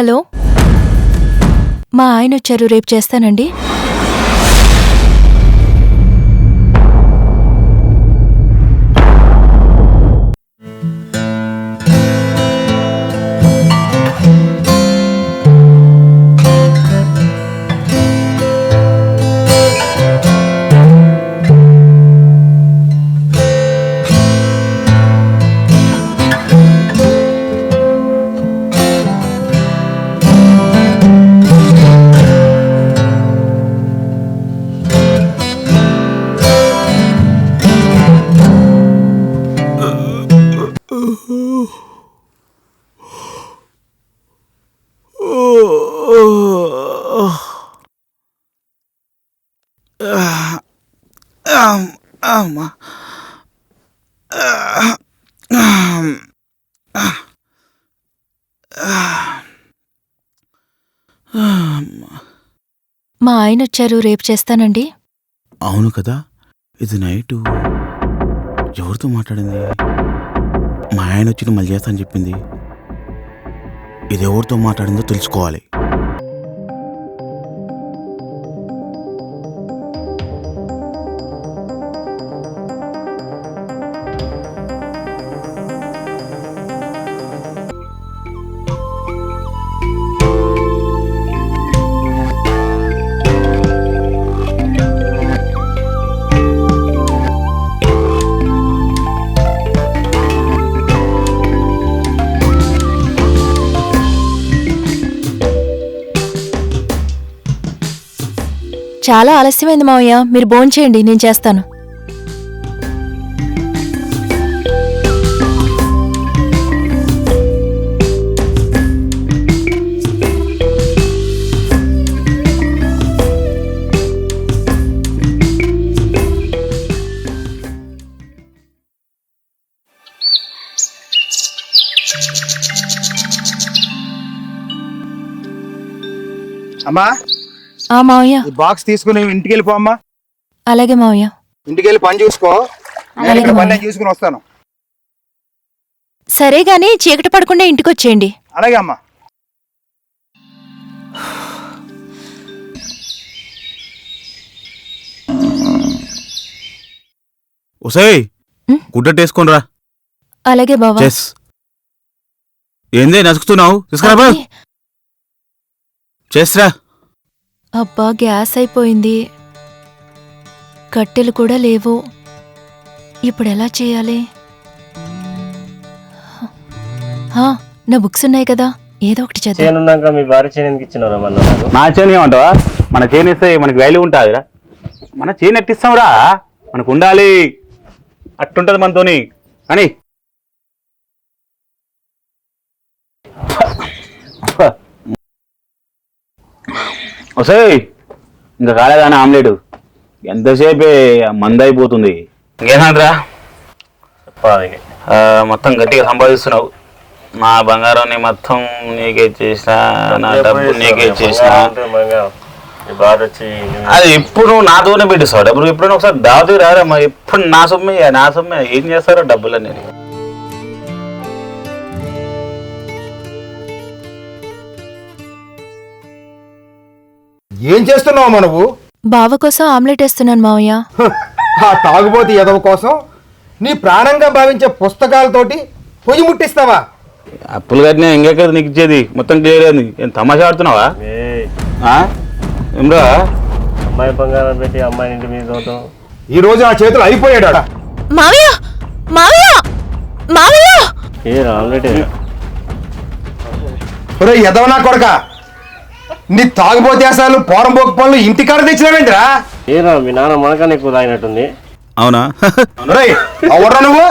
Hello? మా ఆయన వచ్చారు రేపు చేస్తానండి. అమ్మా మా ఆయన వచ్చారు రేపు చేస్తానండి. అవును కదా ఇది నైటు. ఎవరితో మాట్లాడింది? మా ఆయన వచ్చి మళ్ళీ చేస్తా అని చెప్పింది. ఇది ఎవరితో మాట్లాడిందో తెలుసుకోవాలి. చాలా ఆలస్యమైంది మావయ్య. మీరు భోంచేయండి నేను చేస్తాను. అమ్మా ఆ మావయ్య. ఈ బాక్స్ తీసుకుని ఇంటికి వెళ్ళిపో అమ్మా. అలాగే మావయ్య. ఇంటికి వెళ్ళి పని చూసుకో. నేను అలాగే ఇక్కడ పని మావయ్య. నేను చూసుకుని వస్తాను. సరే గాని చీకటి పడకుండా ఇంటికి వచ్చేయండి అలాగే అమ్మా. ఒసేయ్ ఉమ్. గుడ్డట్టేసుకొని రా అలాగే బావా. చెస్. ఏందే నసుకుతున్నావు? తీసుకురా బా అబ్బా గ్యాస్ అయిపోయింది. కట్టెలు కూడా లేవు. ఇప్పుడు ఎలా చేయాలి? నా బుక్స్ ఉన్నాయి కదా. ఏదో ఒకటి చదివా. చేయనున్నాక మీ భార్య చేయడానికి ఇచ్చినారా మన నా చేను ఏమంటావా? మన చేను ఇస్తే మనకి వాల్యూ ఉంటుందిరా. మన చేను ఎట్టిస్తాంరా? మనకు ఉండాలి. అట్టుంటది మనతోని. కానీ వసేయ్ ఇంకా కాలేదాని ఆమ్లెట్? ఎంతసేపే మంద అయిపోతుంది చెప్పాలి. మొత్తం గట్టిగా సంపాదిస్తున్నావు. నా బంగారాన్ని మొత్తం నీకే చేసిన నా డబ్బు నీకే చేసిన. అది ఎప్పుడు నాతోనే పెట్టిస్తావు. డబ్బులు ఎప్పుడైనా ఒకసారి దావతి రారా మరి ఎప్పుడు నా సొమ్మే నా సొమ్మే. ఏం చేస్తారో డబ్బులు అనేది ఏం చేస్తున్నావు మనవు బావ కోసం ఆమ్లెట్ వేస్తున్నాను మావయ్య. ఆ తాగుబోతు ఎదవ కోసం నీ ప్రాణంగా భావించే పుస్తకాలతోటి పొయ్యి ముట్టిస్తావా? అప్పులు కట్టినా ఇంకెక్కడ నీకు ఇచ్చేది. మొత్తం క్లియర్ అయింది. ఏం తమాషా ఆడుతున్నావా? ఏయ్, ఆ? ఏమ్రా? అమ్మాయి బంగారం పెట్టి అమ్మాయి ఇంటి మీద ఈ రోజు నా చేతులు అయిపోయాడు ఆడ. మావయ్య! మావయ్య! మావయ్య! ఏ ఆమ్లెట్. ఒరేయ్ ఎదవ నా కొడక? నీ తాగుబోతు వేసాలు పోరం పోక పనులు ఇంటికాడ తెచ్చినావేంటిరా ఏరా మీ నాన్న మనకన్నా ఎక్కువ తాగినట్టుంది. అవునా? ఎవడ్రా నువ్వు?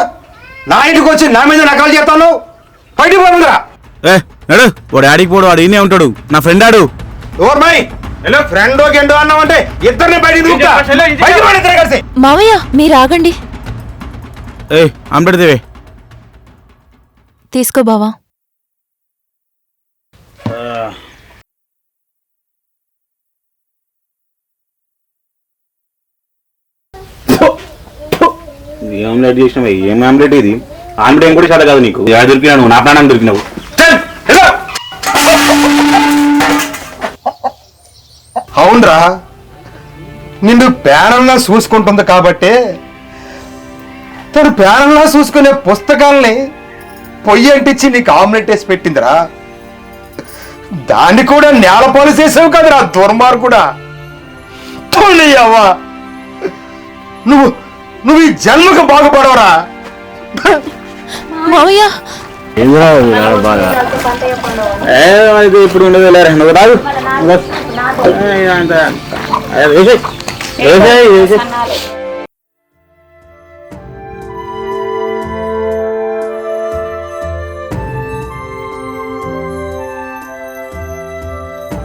నా ఇంటికి వచ్చి నా మీద నకలు చేస్తాను. బయటికి పోతుందిరా ఏ నడు వాడు ఆడికి పోడు వాడు ఈయనే ఉంటాడు. నా ఫ్రెండ్ ఆడు. ఎవరు మై హలో ఫ్రెండ్ గెండో అన్నావంటే ఇద్దరిని బయటికి దూకుతా. బయటికి పోండి ఇద్దరు కలిసి. మావయ్య మీరు ఆగండి. ఏ ఆమ్లెట్ దేవే. తీసుకో బావా ఏ ఆమ్లెట్ చేసినావు? ఏం ఆమ్లెట్ ఇది? ఆమ్లెట్ ఏం కూడా చాలా కాదు నీకు. ఎలా దొరికినా నువ్వు నా ప్రాణానికి దొరికినావు. అవునరా. నిన్ను పేరంలా చూసుకుంటుంది కాబట్టి తను పేరంలా చూసుకునే పుస్తకాల్ని పొయ్యి అంటించి నీకు ఆమ్లెట్ వేసి పెట్టిందిరా. దాన్ని కూడా నేలపాలు చేసావు కదరా దుర్మార్గుడా. తోలియవ్వా నువ్వు నువ్వు ఈ జన్మకు బాగుపడవరా? మావయ్య. ఇప్పుడు ఉండదు లేరా? నువ్వు రాదు.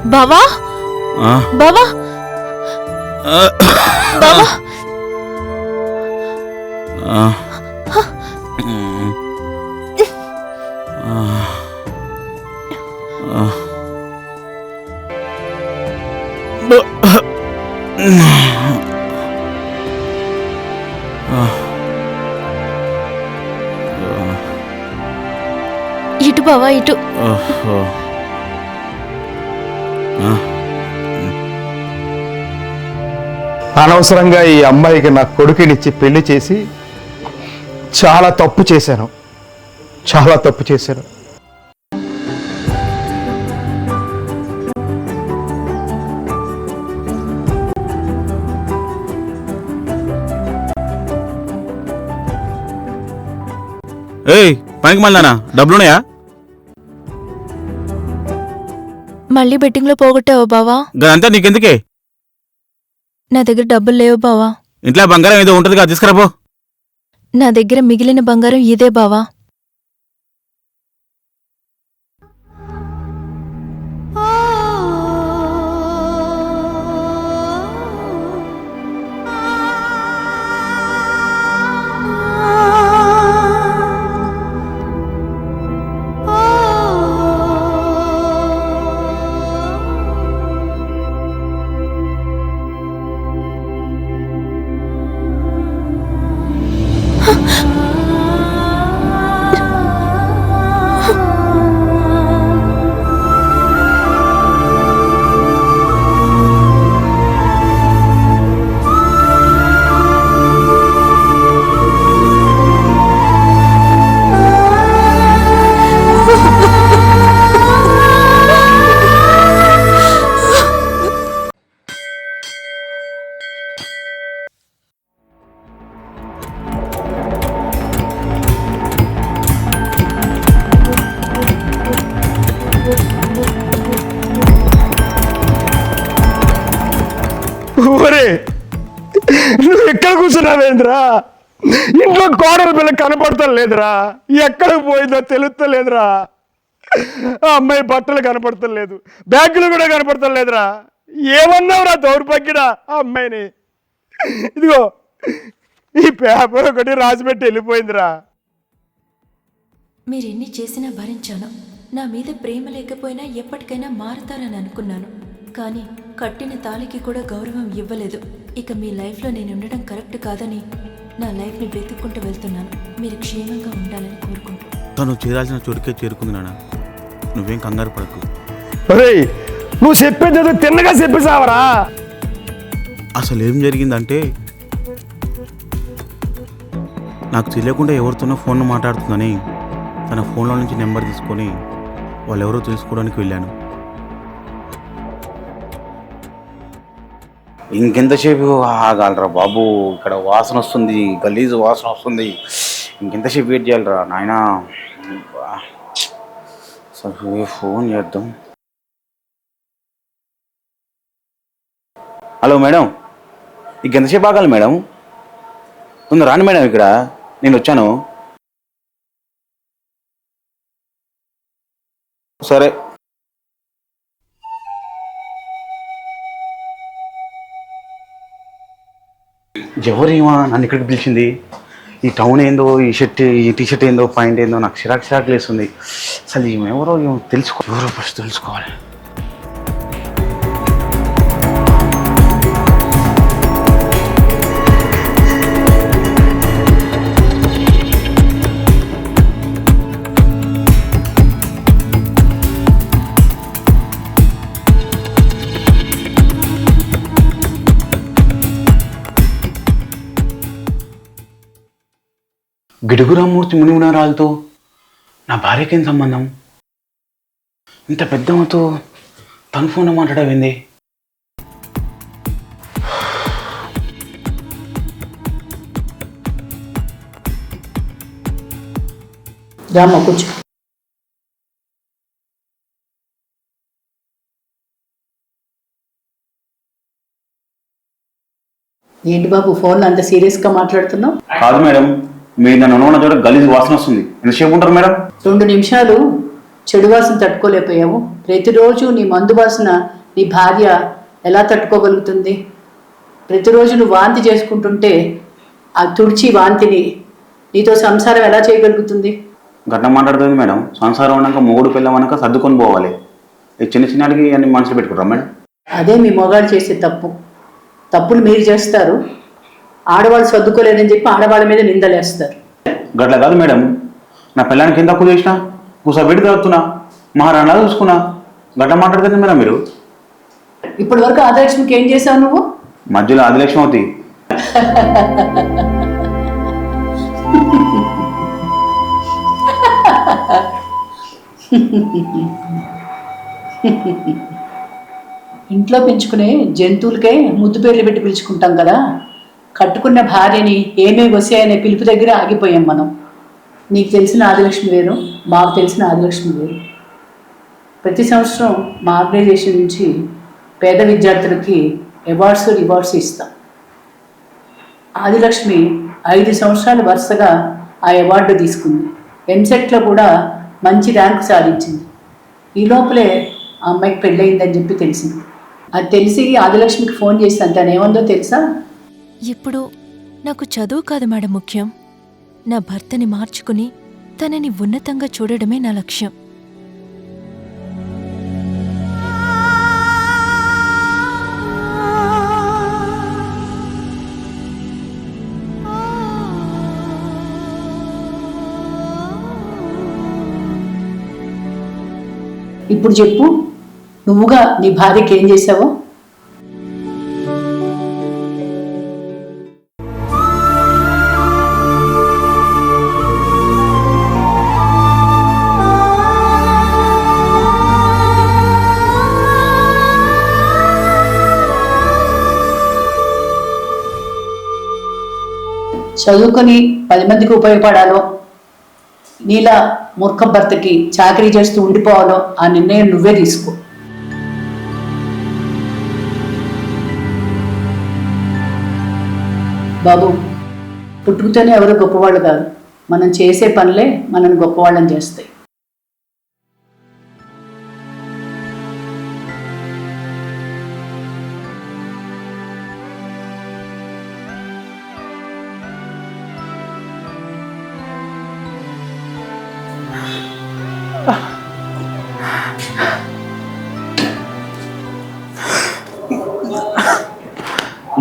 బావా? ఆ, బావా? ఆ, బావా. ఇటు బావా ఇటు ఓహో. ఆ. అనవసరంగా ఈ అమ్మాయికి నా కొడుకునిచ్చి పెళ్ళి చేసి చాలా తప్పు చేశాను. చాలా తప్పు చేశాను. ఏయ్ పనికి మళ్ళానా? డబ్బులున్నాయా? మళ్ళీ బెట్టింగ్లో పోగొట్టావా బావా? గదంతా నీకెందుకే? నా దగ్గర డబ్బులు లేవు బావా. ఇంట్లో బంగారం ఏదో ఉంటుందిగా తీసుకురాపో. నా దగ్గర మిగిలిన బంగారం ఇదే బావా. పోయిందిరా ఇంట్లో కోడల పిల్ల కనపడతా లేదురా ఎక్కడికి పోయిందో తెలుస్తలేదురా ఆ అమ్మాయి బట్టలు కనపడతలేదు. బ్యాగులు కూడా కనపడతలేదురా. ఏమన్నావురా దౌర్భాగ్యడా ఆ అమ్మాయిని? ఇదిగో ఈ పేపర్ ఒకటి రాసిపెట్టి వెళ్ళిపోయిందిరా. మీరెన్ని చేసినా భరించాను. నా మీద ప్రేమ లేకపోయినా ఎప్పటికైనా మారుతారని అనుకున్నాను. కానీ కట్టిన తాళికి కూడా గౌరవం ఇవ్వలేదు. ఇక మీ లైఫ్లో నేను ఉండడం కరెక్ట్ కాదని నా లైఫ్ని వెతుక్కుంటూ వెళ్తున్నాను. మీరు క్షేమంగా ఉండాలని కోరుకుంటూ తను చేరాల్సిన చోటుకే చేరుకుంది నాన్న. నువ్వేం కంగారు పడకు. నువ్వు చెప్పేది తిన్నగా చెప్పేసావరా అసలు ఏం జరిగిందంటే నాకు తెలియకుండా ఎవరితోనో ఫోన్లో మాట్లాడుతుందని తన ఫోన్లో నుంచి నెంబర్ తీసుకొని వాళ్ళు ఎవరో తెలుసుకోవడానికి వెళ్ళాను. ఇంకెంతసేపు? ఆగాలరా బాబు ఇక్కడ వాసన వస్తుంది గలీజు వాసన వస్తుంది. ఇంకెంతసేపు వెయిట్ చేయాలరా? నాయనా సరే ఫోన్ చేద్దాం. హలో మేడం ఇంకెంతసేపు ఆగాలి మేడం? తొందర రాను మేడం ఇక్కడ నేను వచ్చాను. సరే. ఎవరేమో నన్ను ఇక్కడికి పిలిచింది? ఈ టౌన్ ఏందో ఈ షర్ట్ ఈ టీ షర్ట్ ఏందో పాయింట్ ఏందో నాకు చిరాకు చిరాకు లేస్తుంది. అసలు ఈమె ఎవరో ఏమో తెలుసుకో ఎవరో ఫస్ట్ తెలుసుకోవాలి. గిడుగురామూర్తి మునిమునరాలతో నా భార్యకేం సంబంధం? ఇంత పెద్దమ్మతో తన ఫోన్ మాట్లాడవింది రామ్మ కూర్చో. ఏంటి బాబు ఫోన్లో అంత సీరియస్గా మాట్లాడుతున్నావు? కాదు మేడం మీరు నన్ను ఉన్న చోట గలీజ్ వాసన వస్తుంది. ఎంతసేపు ఉంటారు మేడం? రెండు నిమిషాలు చెడు వాసన తట్టుకోలేకపోయావు. ప్రతిరోజు నీ మందు వాసన నీ భార్య ఎలా తట్టుకోగలుగుతుంది? ప్రతిరోజు నువ్వు వాంతి చేసుకుంటుంటే ఆ తుడిచి వాంతిని నీతో సంసారం ఎలా చేయగలుగుతుంది? గట్ల మాట్లాడుతుంది మేడం. సంసారం ఉన్నాక మొగుడు పిల్లమన్నాక సర్దుకొని పోవాలి. ఈ చిన్న చిన్నటికి అన్ని మనసులో పెట్టుకుంటారా మేడం? అదే మీ మొగాడు చేసే తప్పు. తప్పులు మీరు చేస్తారు. ఆడవాళ్ళు సర్దుకోలేదని చెప్పి ఆడవాళ్ళ మీద నిందలేస్తారు. గట్ల కాదు మేడం. నా పిల్లానికి ఎంత తక్కువ చేసినా? కూసబెట్టి తాగుతున్నా మహారాణా చూసుకున్నా. గట్ల మాట్లాడుతుంది మేడం మీరు. ఇప్పటి వరకు ఆదర్శంకి ఏం చేశావు నువ్వు? మధ్యలో ఆదిలక్ష్మి అవుతాయి ఇంట్లో పెంచుకునే జంతువులకే ముద్దు పేర్లు పెట్టి పిలుచుకుంటాం కదా. కట్టుకున్న భార్యని ఏమేమి వస్తాయనే పిలుపు దగ్గర ఆగిపోయాం మనం. నీకు తెలిసిన ఆదిలక్ష్మి వేరు మాకు తెలిసిన ఆదిలక్ష్మి వేరు. ప్రతి సంవత్సరం మా ఆర్గనైజేషన్ నుంచి పేద విద్యార్థులకి అవార్డ్స్ రివార్డ్స్ ఇస్తాం. ఆదిలక్ష్మి ఐదు సంవత్సరాలు వరుసగా ఆ అవార్డు తీసుకుంది. ఎంసెట్లో కూడా మంచి ర్యాంక్ సాధించింది. ఈ లోపలే ఆ అమ్మాయికి పెళ్ళయిందని చెప్పి తెలిసింది. అది తెలిసి ఆదిలక్ష్మికి ఫోన్ చేసి తను ఏముందో తెలుసా? ఇప్పుడు నాకు చదువు కాదు మేడం ముఖ్యం. నా భర్తని మార్చుకుని తనని ఉన్నతంగా చూడడమే నా లక్ష్యం. ఇప్పుడు చెప్పు నువ్వుగా నీ భార్యకి ఏం చేసావో చదువుకొని పది మందికి ఉపయోగపడాలో నీలా మూర్ఖ భర్తకి చాకరీ చేస్తూ ఉండిపోవాలో ఆ నిర్ణయం నువ్వే తీసుకో. బాబు పుట్టుకతోనే ఎవరు గొప్పవాళ్ళు కాదు. మనం చేసే పనులే మనల్ని గొప్పవాళ్ళని చేస్తాయి.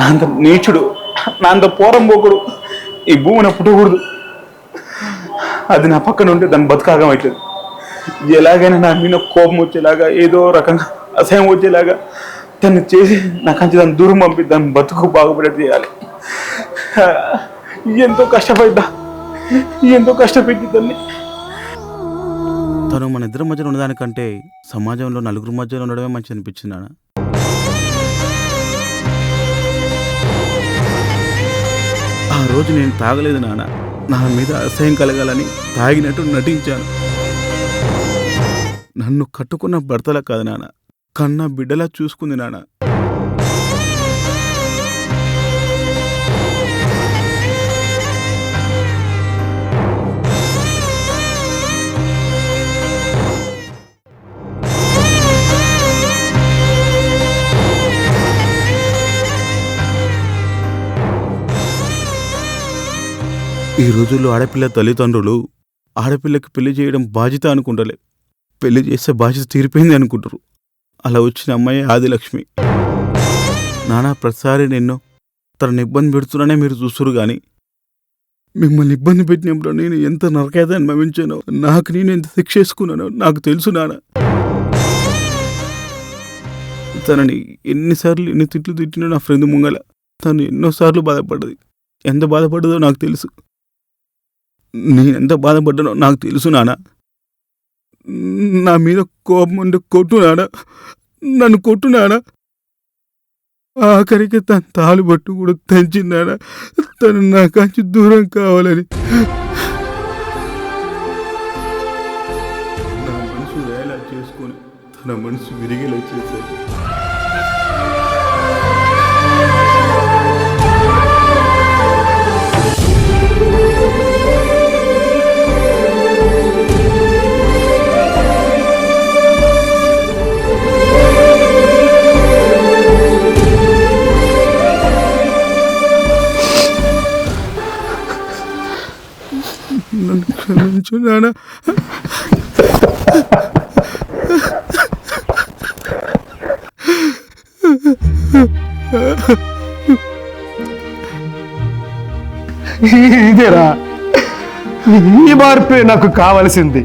నా అంత నీచుడు నా అంత పోరం ఈ భూమిని పుట్టకూడదు. అది నా పక్కన ఉంటే దాన్ని బతుకాగం అవుతుంది ఎలాగైనా నా మీద కోపం వచ్చేలాగా ఏదో రకంగా అసహ్యం వచ్చేలాగా దాన్ని చేసి నా దాన్ని దూరం పంపి దాన్ని బతుకు బాగుపడేది చేయాలి. ఎంతో కష్టపడ్డా. ఎంతో కష్టపెట్టి తల్లి. తను మన ఇద్దరి మధ్యన ఉన్నదానికంటే సమాజంలో నలుగురు మధ్యలో ఉండడమే మంచి అనిపించింది ఆ రోజు నేను తాగలేదు నాన్న నా మీద అసహ్యం కలగాలని తాగినట్టు నటించాను. నన్ను కట్టుకున్న భర్తలా కాదు నాన్న కన్న బిడ్డలా చూసుకుంది నాన్న ఈ రోజుల్లో ఆడపిల్ల తల్లిదండ్రులు ఆడపిల్లకి పెళ్ళి చేయడం బాధ్యత అనుకుంటలే. పెళ్ళి చేస్తే బాధ్యత తీరిపోయింది అనుకుంటారు అలా వచ్చిన అమ్మాయి ఆదిలక్ష్మి. నానా ప్రతిసారి నిన్ను తనని ఇబ్బంది పెడుతున్నానే మీరు చూస్తురు కానీ మిమ్మల్ని ఇబ్బంది పెట్టినప్పుడు నేను ఎంత నరకేద అనుభవించానో నాకు నేను ఎంత శిక్ష వేసుకున్నానో నాకు తెలుసు నాన్న తనని ఎన్నిసార్లు ఎన్ని తిట్లు తిట్టినా నా ఫ్రెండ్ ముంగల తను ఎన్నోసార్లు బాధపడ్డది. ఎంత బాధపడ్డదో నాకు తెలుసు. నేనెంత బాధపడ్డానో నాకు తెలుసు నాన్న నా మీద కోపం ఉండి కొట్టు నాన్న నన్ను కొట్టు నాన్న ఆఖరికి తన తాలుబట్టు కూడా తెంచినాడా తను నా కంచి దూరం కావాలని. నా మనసు వేలా చేసుకొని తన మనసు విరిగేలా చేశాడు నన్ను నాన్న ఇదేరా ఈ మార్పే నాకు కావలసింది.